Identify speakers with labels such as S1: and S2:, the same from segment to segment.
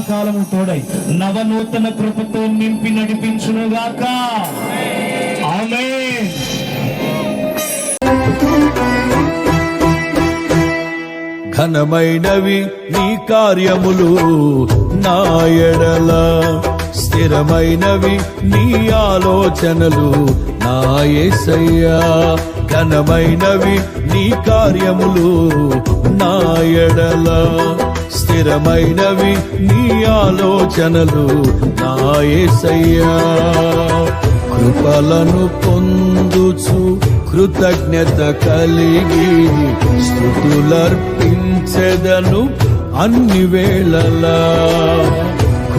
S1: సదాకాలము తోడై నవనూతన కృపతో నింపి నడిపించునుగాక. ఆమె
S2: ఘనమైనవి నీ కార్యములు నా స్థిరమైనవి నీ ఆలోచనలు నాయసయ్యా ఘనమైనవి నీ కార్యములు నా ఎడల. స్థిరమైనవి నీ ఆలోచనలు నాయసయ్యా కృపలను పొందుచు కృతజ్ఞత కలిగి స్థుతులర్పించెదను అన్ని వేళలా.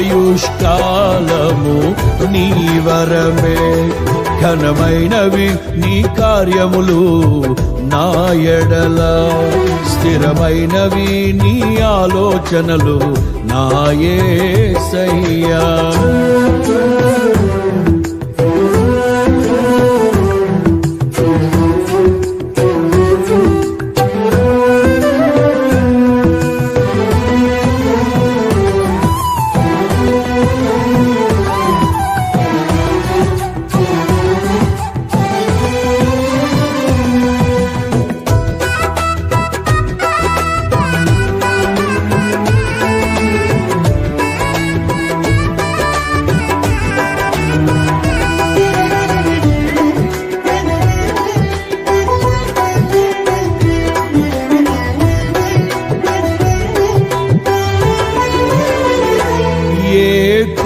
S2: ఆయుష్కాలము నీ వరమే. ఘనమైనవి నీ కార్యములు నా ఎడల. స్థిరమైనవి నీ ఆలోచనలు నాయే సయ్యా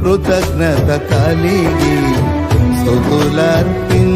S3: కృతజ్ఞత కలిగి స్థుతులర్పించ